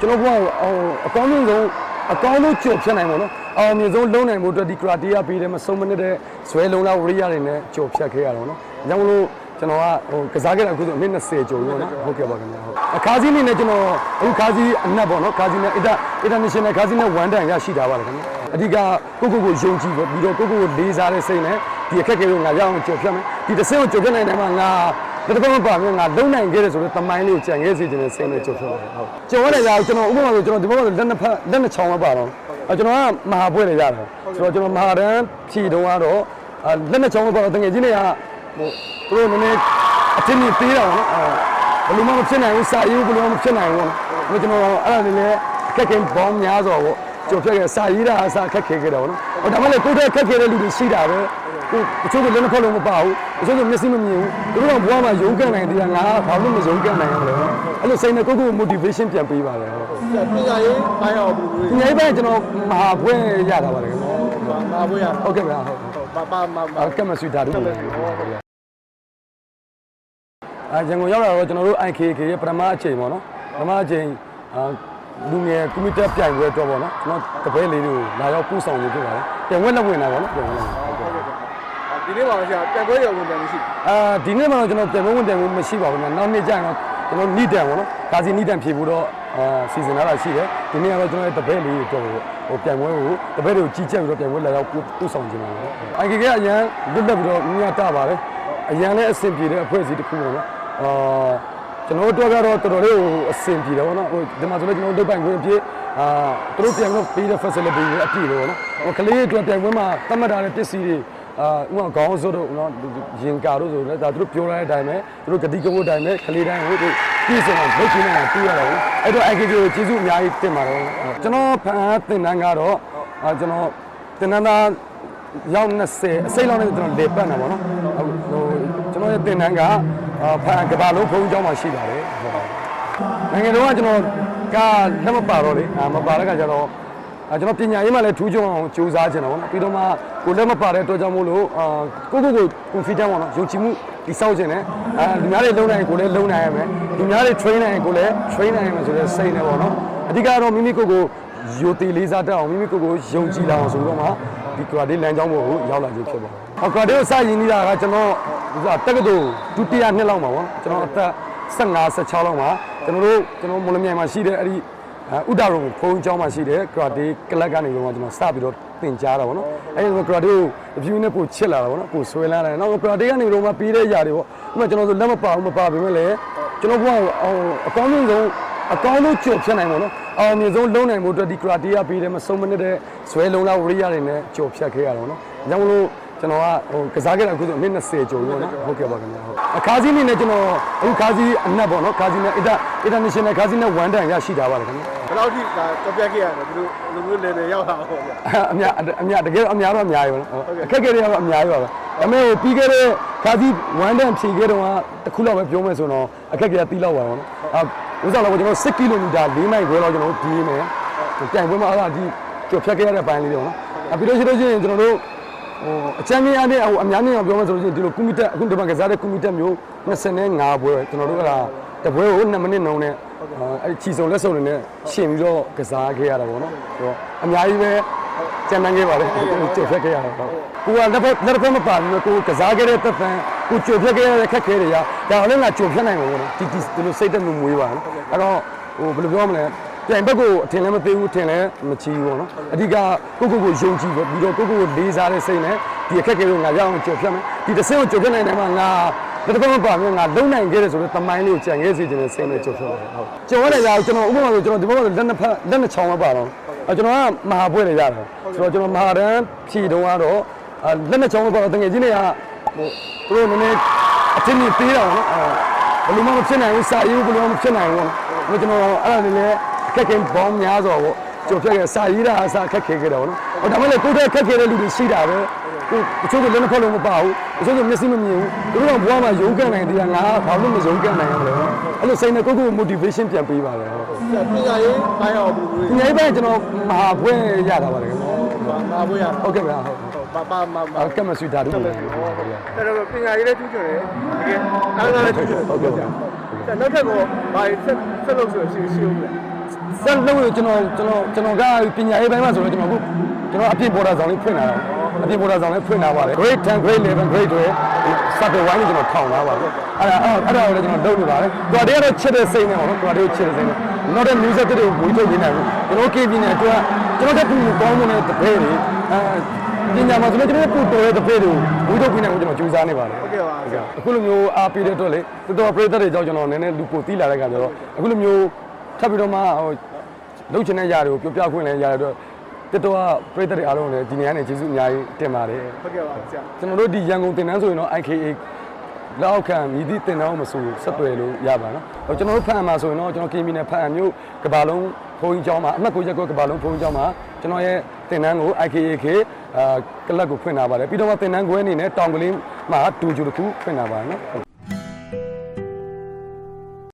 ကျွန်တော်ဘုရားဟိုအကောင်းဆုံးအကောင်းဆုံးကြိုဖြတ်နိုင်ပါတော့အောင်မြင်ဆုံးလုံးနိုင်ဖို့အတွက်ဒီကရာတီယာပေးတယ်မဆုံးမနစ်တဲ့ဇွဲလုံးလားဝရိယတွေနဲ့ကြိုဖြတ်ခဲ့ရတော့နော်။ဒါကြောင့်မလို့ကျွန်တော်ကဟိုကစားခဲ့တာအခုဆိုအနည်း20ကျော်ပြီပေါ့နော်။ဟုတ်ကဲ့ပါခင်ဗျာဟုတ်။အခါစီးအနေနဲ့ကျွန်တော်အခုခါစီးအနက်ပေါ့နော်။ခါစီးနဲ့ inter international ခါစီးနဲ့1တန်ရရှိတာပါတယ်ခင်ဗျာ။အဓိကကိုကိုကိုယုံကြည်ပေါ့ပြီးတော့ကိုကိုကိုလေးစားတဲ့စိတ်နဲ့ဒီအခက်အခဲကိုငါရအောင်ကြိုဖြတ်မယ်။ဒီတစ်ဆင့်ကိုကြိုဖြတ်နိုင်တယ်မှာငါ ဒါတကောမပါမျိုးငါလုံနိုင်ခဲ့တယ်ဆိုတော့တမိုင်းလေးကိုကြံခဲ့စီခြင်းနဲ့စိတ်နဲ့ကြိုဖြတ်တယ်ဟုတ်။ကျော်ရတယ်ကြာကျွန်တော်ဥပမာဆိုကျွန်တော်ဒီဘက်မှာလက်နှစ်ဖက်လက်နှစ်ချောင်းမပါတော့အဲကျွန်တော်ကမဟာပွဲလေရတယ်ဆိုတော့ကျွန်တော်မဟာတန်းဖြီတုံးကတော့အဲလက်နှစ်ချောင်းမပါတော့တကယ်ကြီးတွေကဟိုသူတို့နည်းနည်းအတင်းကြီးသေးတာပေါ့နော်အဲဘယ်လိုမှမဖြစ်နိုင်ဘူးစာရေးဘယ်လိုမှမဖြစ်နိုင်ဘူးပေါ့ကျွန်တော်အဲ့ဒါလေးလည်းအခက်အခဲပေါင်းများစွာပေါ့ ကျော်ဖြတ်ခဲ့စာရေးတာအစားအခက်ခဲခဲ့တယ်ပေါ့နော်ဟိုဒါမှလည်းကိုယ့်တဲ့အခက်ခဲတဲ့လူတွေရှိတာပဲကိုတချို့ကလည်းနှစ်ဖက်လုံးမပါဘူးတချို့ကမျက်စိမမြင်ဘူးသူတို့ကဘဝမှာရုန်းကန်နိုင်တယ်ငါဘာလို့မရုန်းကန်နိုင်ရမလဲအဲ့လိုစိတ်နဲ့ကိုယ့်ကိုယ် motivation ပြန်ပေးပါတယ်ဟုတ်ပညာရေးပိုင်းအောင်ဘူးလို့ဒီနေ့ပဲကျွန်တော်မဟာဘွဲရတာပါတယ်ခင်ဗျာမာဘွေးရဟုတ်ကဲ့ဗျာဟုတ်ပါပါမမကမဆွေဓာတုပဲအဲရန်ကုန်ရောက်လာတော့ကျွန်တော်တို့ IKK ရဲ့ပထမအချိန်ပေါ့နော်ပထမအချိန်အာ လူငယ်ကွန်ပျူတာပြိုင်ပွဲတော့ပေါ့နော်ကျွန်တော်တပည့်လေးတွေကိုလာရောက်ပူဆောင်နေဖြစ်ပါတယ်ပြန်ဝက်လက်ဝင်တာပေါ့နော်ပြန်ဝက်လက်ဝင်ဟုတ်ကဲ့ဒီနေ့ပါဆရာတက်ပွဲရုံဝင်တယ်မရှိအာဒီနေ့မှတော့ကျွန်တော်ပြန်ဝက်ဝင်တယ်ကိုမရှိပါဘူးခင်ဗျာနောက်နေ့ကျရင်တော့ကျွန်တော်နီးတန်ပေါ့နော်ကာစီနီးတန်ဖြေဖို့တော့အာစီစဉ်လာတာရှိတယ်ဒီနေ့ကတော့ကျွန်တော်ရဲ့တပည့်လေးတွေတော့ဟိုပြန်ပွဲကိုတပည့်တွေကိုကြီးချက်ပြီးတော့ပြန်ပွဲလာရောက်ပူဆောင်ခြင်းပါပေါ့ IKK ကအရန်လွတ်လပ်ပြီးတော့မြတ်တာပါတယ်အရန်လည်းအဆင်ပြေတဲ့အဖွဲ့အစည်းတစ်ခုပေါ့နော်အာ ကျွန်တော်တို့ကတော့တော်တော်လေးဟိုအဆင်ပြေတယ်ပေါ့နော်ဟိုဒီမှာဆိုလည်းကျွန်တော်တို့ပိုင်ခွင့်အဖြစ်အာသူတို့ပြန်တော့ပေးတဲ့ facility တွေအပြည့်လို့ပေါ့နော်ဟိုကလေးတွေအတွက်ပြန်ခွင့်မှာသတ်မှတ်ထားတဲ့ပစ္စည်းတွေအာဥပမာခေါင်းစိုးတို့နော်ရင်ကာတို့ဆိုလည်းဒါသူတို့ပြောတဲ့အတိုင်းပဲသူတို့ဂတိကဝတ်အတိုင်းပဲကလေးတိုင်းဟိုသူပြည်စုံအောင်လုပ်ချင်နေတာပြရတော့အဲ့တော့ IKK ကိုကျေးဇူးအများကြီးတင်ပါတယ်ကျွန်တော်ဖန်သင်တန်းကတော့အာကျွန်တော်သင်တန်းသားရောက်20အစိမ့်လောက်နဲ့ကျွန်တော်လေပတ်နေတာပေါ့နော်ဟိုကျွန်တော်ရဲ့သင်တန်းက ဖန်ကဘာလုံးဘုံကျောင်းမှာရှိပါတယ်ဟုတ်ပါနိုင်ငံတော်ကကျွန်တော်ကလက်မပါတော့လေမပါတဲ့ခါကျတော့အဲကျွန်တော်ပညာရေးမှလည်းထူးချွန်အောင်ကြိုးစားချင်တာပေါ့နော်ပြီးတော့မှကိုလက်မပါတဲ့အတွက်ကြောင့်မို့လို့အာကိုကိုကို confident ပေါ့နော်ယုံကြည်မှုတိစောက်ခြင်းနဲ့အာလူများတွေလုံနိုင်ရင်ကိုလည်းလုံနိုင်ရမယ်လူများတွေ train နိုင်ရင်ကိုလည်း train နိုင်ရမယ်ဆိုတဲ့စိတ်နဲ့ပေါ့နော်အဓိကတော့မိမိကိုယ်ကိုယိုတီလေးစားတတ်အောင်မိမိကိုယ်ကိုယုံကြည်လာအောင်ဆိုတော့မှ ဒီ karate လမ်းကြောင်းပေါ်ကိုရောက်လာခြင်းဖြစ်ပါတယ်။ဟော karate ကိုစရင်းနေတာကကျွန်တော်ဒီကတက္ကသိုလ်ဒုတိယနှစ်လောက်မှာပေါ့နော်ကျွန်တော်အသက်15 16လောက်မှာကျွန်တော်တို့ကျွန်တော်မော်လမြိုင်မှာရှိတဲ့အဲ့ဒီဥဒရုံဖုန်းကျောင်းမှာရှိတဲ့ karate ကလပ်ကနေတော့ကျွန်တော်စပြီးတော့သင်ကြားတာပေါ့နော်အဲ့ဒီ karate ကိုအပြူနဲ့ပို့ချစ်လာတာပေါ့နော်ပို့ဆွဲလာတယ်နောက် karate ကနေတော့မှပြီးတဲ့အရာတွေပေါ့ဥပမာကျွန်တော်ဆိုလက်မပါဘူးမပါဘူးပဲလေကျွန်တော်ဘုရားအကောင်းဆုံး အကောင်းဆုံးကြိုဖြတ်နိုင်ပါတော့အောင်မြင်ဆုံးလုံးနိုင်ဖို့အတွက်ဒီ karate ကပေးတယ်မဆုံးမနစ်တဲ့ဇွဲလုံးလားဝရိယတွေနဲ့ကြိုဖြတ်ခဲ့ရတော့နော်ဒါကြောင့်မလို့ကျွန်တော်ကဟိုကစားခဲ့တာအခုဆိုအနည်း20ကျော်ပြီပေါ့နော်ဟုတ်ကဲ့ပါခင်ဗျာဟုတ်အခါစီးအနေနဲ့ကျွန်တော်အခုခါစီးအနက်ပေါ့နော်ခါစီးနဲ့ international ခါစီးနဲ့1တန်ရရှိတာပါတယ်ခင်ဗျာဘယ်လောက်ထိဒါကပြက်ခဲ့ရတယ်သူတို့လူမျိုးလေလေရောက်လာတော့ဗျာအများအများတကယ်တော့အများတော့အများကြီးပါနော်အခက်အခဲတွေကတော့အများကြီးပါပဲဒါပေမဲ့ဟိုပြီးခဲ့တဲ့ခါစီ1တန်ဖြည့်ခဲ့တော့တစ်ခုလောက်ပဲပြောမယ်ဆိုတော့အခက်အခဲတီးလောက်ပါတော့နော် အာဥစားတော့ကျွန်တော်6ကီလိုမီတာ4မိုင်ခွဲလောက်ကျွန်တော်ဒီးမယ်တိုင်ပွဲမှာအဲ့ဒါဒီကျော်ဖြတ်ခဲ့ရတဲ့ပိုင်းလေးတွေပေါ့နော်အပြီးတော့ရှိလို့ရှိရင်ကျွန်တော်တို့ဟိုအချမ်းမြအားနဲ့ဟိုအများကြီးအောင်ပြောမယ်ဆိုလို့ရှိရင်ဒီလိုကွန်ပျူတာအခုဒီမှာကစားတဲ့ကွန်ပျူတာမျိုး25ပွဲကျွန်တော်တို့ကတပွဲကို2မိနစ်နှုံးနဲ့အဲ့ချီစုံလက်စုံတွေနဲ့ရှင်ပြီးတော့ကစားခဲ့ရတာပေါ့နော်ဆိုတော့အများကြီးပဲကြံတန်းခဲ့ပါတယ်ကြိုဖြတ်ခဲ့ရတာပေါ့ကိုကလက်ဖက်လက်ဖက်မပါဘူးကိုကစားခဲ့တဲ့သက်သန် ကိုကြိုဖြတ်ခဲ့ရတဲ့ခက်ခဲတွေကဒါလည်းငါကြိုဖြတ်နိုင်မှာပေါ့နော်ဒီဒီဒီလိုစိတ်တက်မှုမွေးပါနော်အဲ့တော့ဟိုဘယ်လိုပြောမလဲပြိုင်ဘက်ကိုအထင်လည်းမသေးဘူးအထင်လည်းမချီဘူးပေါ့နော်အဓိကကိုကိုကိုယုံကြည်ပြီးတော့ကိုကိုကိုလေးစားတဲ့စိတ်နဲ့ဒီအခက်အခဲကိုငါရအောင်ကြိုဖြတ်မယ်ဒီတစ်ဆင့်ကိုကြိုဖြတ်နိုင်တယ်မှာငါဒါတကောမပါမျိုးငါလုံနိုင်ခဲ့တယ်ဆိုတော့တမိုင်းလေးကိုကြံခဲ့စီခြင်းနဲ့စိတ်နဲ့ကြိုဖြတ်တယ်ဟုတ်ကြုံရတယ်ကြာကျွန်တော်ဥပမာဆိုကျွန်တော်ဒီဘက်မှာလက်နှစ်ဖက်လက်နှစ်ချောင်းမပါတော့အဲကျွန်တော်ကမဟာပွဲလေရတယ်ဆိုတော့ကျွန်တော်မဟာတန်းဖြီတုံးကတော့လက်နှစ်ချောင်းမပါတော့တကယ်ကြီးတွေက ဟိုသူတို့နည်းနည်းအတင်းကြီးပေးတာပေါ့နော်ဘယ်လိုမှမဖြစ်နိုင်ဘူးစာရေးဘယ်လိုမှမဖြစ်နိုင်ဘူးပေါ့နော်ကျွန်တော်အဲ့ဒါလေးလည်းအခက်အခဲပေါင်းများစွာပေါ့ကြိုဖြတ်ခဲ့စာရေးတာအစားအခက်ခဲခဲ့တယ်ပေါ့နော်ဟိုဒါမှလည်းကိုယ်တည်းအခက်ခဲတဲ့လူတွေရှိတာပဲကိုတချို့ကလည်းနှစ်ဖက်လုံးမပါဘူးတချို့ကမျက်စိမမြင်ဘူးသူတို့ကဘဝမှာယုံကန်နိုင်တယ်ငါဘာလို့မယုံကန်နိုင်ရမလဲအဲ့လိုစိတ်နဲ့ကိုယ့်ကိုယ် motivation ပြန်ပေးပါတယ်ဟုတ်ပညာရေးပိုင်းအောင်ဘူးလို့ဒီနေ့ပဲကျွန်တော်မဟာဘွဲရတာပါတယ်ခင်ဗျာမာဘွေးရဟုတ်ကဲ့ဗျာဟုတ် ပါပါမမကမဆွေဓာတုပဲဟုတ်ကဲ့တော်တော်ပညာရေးလည်းကျူးကျော်တယ်တကယ်အားလည်းကျူးကျော်ဟုတ်ကဲ့ဗျာနောက်ထပ်ကဘာဆက်ဆက်လို့ဆိုရှိရှိဦးလဲဆက်လို့ကျွန်တော်ကျွန်တော်ကျွန်တော်ကပညာရေးပိုင်းမှာဆိုတော့ကျွန်တော်အခုကျွန်တော်အပြင်ပေါ်တာဆောင်လေးဖွင့်လာတာအပြင်ပေါ်တာဆောင်လေးဖွင့်လာပါတယ် grade 10 grade 11 grade တွေစပ်တဲ့ဝိုင်းကိုကျွန်တော်ထောင်လာပါတယ်အဲ့ဒါအဲ့ဒါကိုလည်းကျွန်တော်လုပ်နေပါတယ်တော်တည်းကတော့ချစ်တဲ့စိတ်နဲ့ပေါ့နော်တော်တည်းချစ်တဲ့စိတ်နဲ့နောက်တဲ့ music တွေဝေးထုတ်နေတယ်ကျွန်တော် KB နဲ့အတွက်ကျွန်တော်တက်ပြီးကောင်းမွန်တဲ့တပည့်တွေအဲ ပညာမှာဆိုတော့ကျွန်တော်ပူတော်တဲ့တပည့်တွေဝေးထုတ်ပြီးနေကိုကျွန်တော်ကြိုးစားနေပါတယ်ဟုတ်ကဲ့ပါဆရာအခုလိုမျိုးအားပေးတဲ့အတွက်လေတော်တော်ပရိသတ်တွေကြောင့်ကျွန်တော်နည်းနည်းလူပိုတီးလာတဲ့ခါကျတော့အခုလိုမျိုးထပ်ပြီးတော့မှဟိုလုပ်ချင်တဲ့ຢာတွေကိုပြောပြခွင့်လည်းရတဲ့အတွက်တော်တော်ပရိသတ်တွေအားလုံးလည်းဒီနေရာနဲ့ကျေးဇူးအများကြီးတင်ပါတယ်ဟုတ်ကဲ့ပါဆရာကျွန်တော်တို့ဒီရန်ကုန်တင်တန်းဆိုရင်တော့ IKA လောက်ခံမြည်သည့်တင်တန်းကိုမဆိုဆက်သွယ်လို့ရပါနော်ဟိုကျွန်တော်တို့ဖန်မှာဆိုရင်တော့ကျွန်တော်ကင်းမီနဲ့ဖန်မျိုးကဘာလုံး ဘုံကျောင်းမှာအမှတ်ကိုရက်ကိုကဘာလုံးဘုံကျောင်းမှာကျွန်တော်ရဲ့တင်တန်းကို IKAK အာကလပ်ကိုဖွင့်လာပါတယ်ပြီးတော့မှတင်တန်းခွဲအနေနဲ့တောင်ကလေးမှာတူဂျူတစ်ခုဖွင့်လာပါနော်